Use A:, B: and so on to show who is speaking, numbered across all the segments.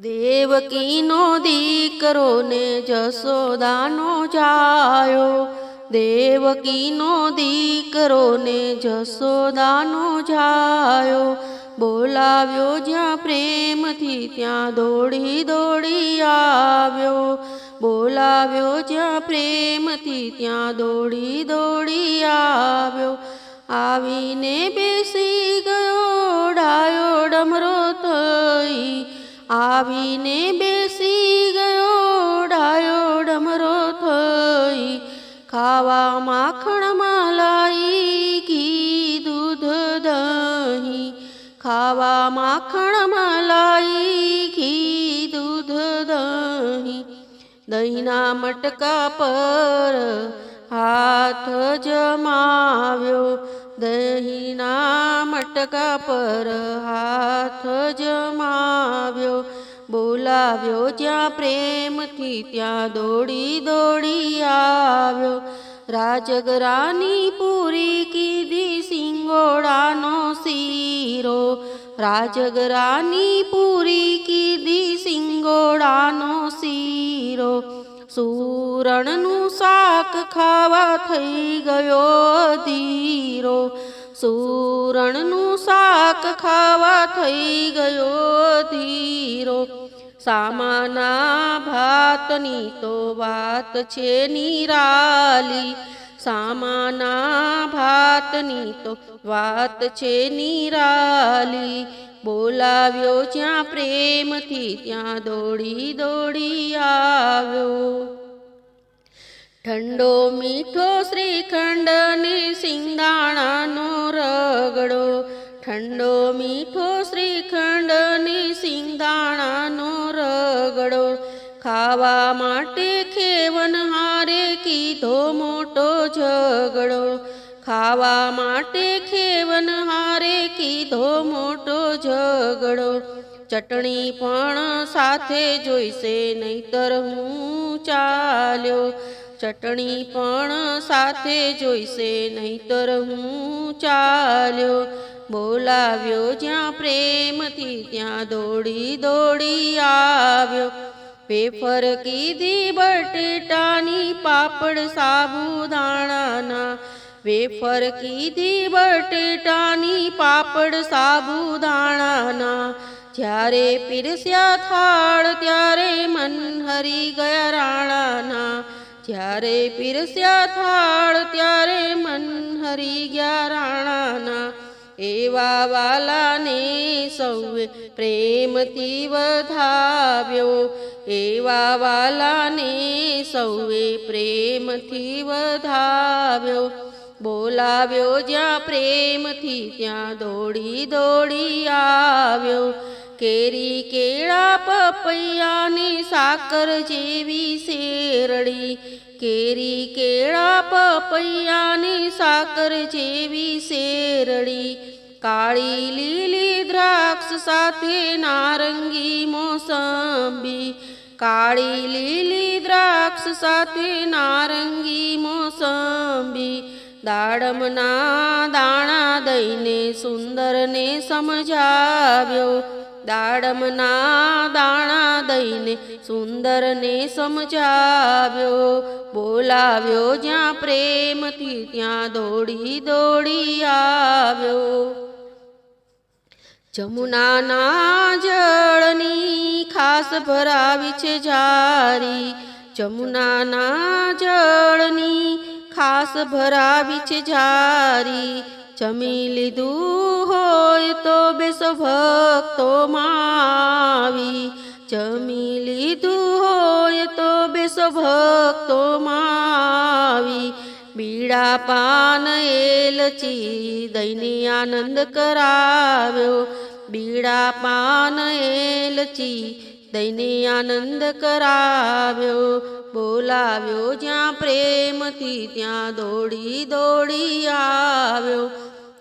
A: દેવકીનો દીકરો ને જસોદાનો જાયો. દેવકીનો દીકરો ને જસોદાનો જાયો. બોલાવ્યો જ્યાં પ્રેમથી ત્યાં દોડી દોડી આવ્યો. બોલાવ્યો જ્યાં પ્રેમથી ત્યાં દોડી દોડી આવ્યો. આવીને બેસી આવીને બેસી ગયો, ડાયો ડમરો થઈ. ખાવા માખણ લાઈ ઘી, દૂધ, દહીં. ખાવા માખણ લાઈ ઘી, દૂધ, દહીં. દહીંના મટકા પર હાથ જમાવ્યો. દહીંના મટકા પર હાથ જમાવ્યો, બોલાવ્યો જ્યાં પ્રેમથી ત્યાં દોડી દોડી આવ્યો. રાજગરાની પૂરી કીધી સિંગોડાનો શીરો, રાજગરાની પૂરી કીધી સિંગોડાનો શીરો. સુરણનું શાક ખાવા થઈ ગયો ધીરો. સુરણનું શાક ખાવા થઈ ગયો ધીરો. સામાના ભાતની તો વાત છે નિરાલી. સામાના ભાતની તો વાત છે નિરાલી. બોલાવ્યો જ્યાં પ્રેમથી ત્યાં દોડી દોડી આવ્યો. ઠંડો મીઠો શ્રીખંડ ને સિંગાણાનો રગડો. ઠંડો મીઠો શ્રીખંડ ને સિંગાણાનો રગડો. ખાવા માટે ખેવન હારે કીધો મોટો ઝગડો ખાવા માટે ખેવન હારે કીધો મોટો ઝગડો ચટણી પણ સાથે જોઈશે, નહીતર હું ચાલ્યો. ચટણી પણ સાથે જોઈશે, નહીતર હું ચાલ્યો. બોલાવ્યો જ્યાં પ્રેમથી, ત્યાં દોડી દોડી આવ્યો. પેફર કીધી બટેટાની પાપડ સાબુદાણાના. વેફર કીધી બટેટાની પાપડ સાબુદાણાના. જ્યારે પીરસ્યા થાળ, ત્યારે મન હરી ગયા રાણાના. જ્યારે પીરસ્યા થાળ, ત્યારે મન હરી ગયા રાણાના. એવા વાલાને સૌએ પ્રેમથી વધાવ્યો. એવા વાલાને સૌએ પ્રેમથી વધાવ્યો. બોલાવ્યો જ્યાં પ્રેમથી ત્યાં દોડી દોડી આવ્યો. કેરી કેળા પપૈયાની સાકર જેવી શેરડી. કેરી કેળા પપૈયાની સાકર જેવી શેરડી. કાળી લીલી દ્રાક્ષ સાથે નારંગી મોસંબી. કાળી લીલી દ્રાક્ષ સાથે નારંગી મોસંબી. દાડમના દાણા દઈને સુંદરને સમજાવ્યો. દાડમના દાણા દઈને સુંદરને સમજાવ્યો. બોલાવ્યો જ્યાં પ્રેમથી ત્યાં દોડી દોડી આવ્યો. જમુનાના જળની ખાસ ભરાવી છે જારી. જમુનાના જળની ખાસ ભરાવી છે જારી. જમી લીધું હોય તો બેસો ભક્તો માવી. જમી લીધું હોય તો બેસો ભક્તો માવી. બીડા પાન, એલચી દઈને આનંદ કરાવ્યો. બીડા પાન, એલચી દઈને આનંદ કરાવ્યો. બોલાવ્યો, જ્યાં પ્રેમથી ત્યાં દોડી દોડી આવ્યો.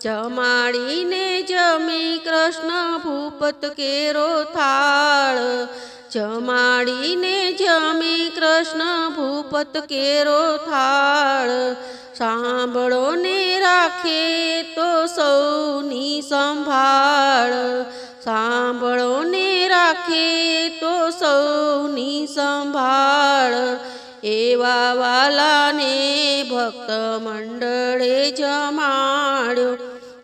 A: જમાડીને જમી કૃષ્ણ ભૂપત કેરો થાળ. જમાડીને જમી કૃષ્ણ ભૂપત કેરો થાળ. સાંભળો ને રાખે તો સૌની સંભાળ. સાંભળો ને રાખે તો સૌની સંભાળ. એવા વાલાને ભક્ત મંડળે જમાડ્યો.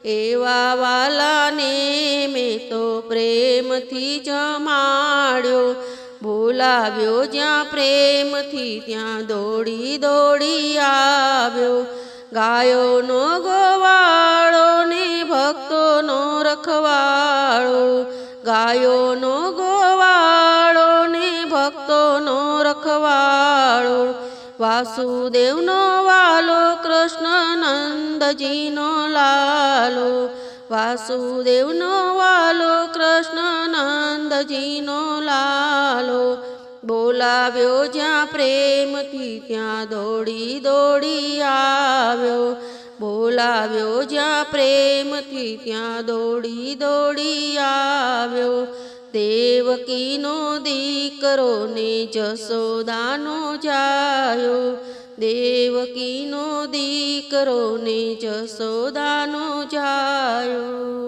A: એવા વાલાને મેં તો પ્રેમથી જમાડ્યો. બોલાવ્યો જ્યાં પ્રેમથી ત્યાં દોડી દોડી આવ્યો. ગાયોનો ગોવાળો, ને ભક્તોનો રખવાળો. ગાયોનો ગોવાળો, ને ભક્તોનો રખવાળો. વાસુદેવનો વાલો કૃષ્ણ નંદજીનો લાલો. વાસુદેવનો વાલો કૃષ્ણ નંદજીનો લાલો. બોલાવ્યો જ્યાં પ્રેમથી ત્યાં દોડી દોડી આવ્યો. બોલાવ્યો જ્યાં પ્રેમથી ત્યાં દોડી દોડી આવ્યો. દેવકીનો દીકરો ને જસોદાનો જાયો. દેવકીનો દીકરો ને જસોદાનો જાયો.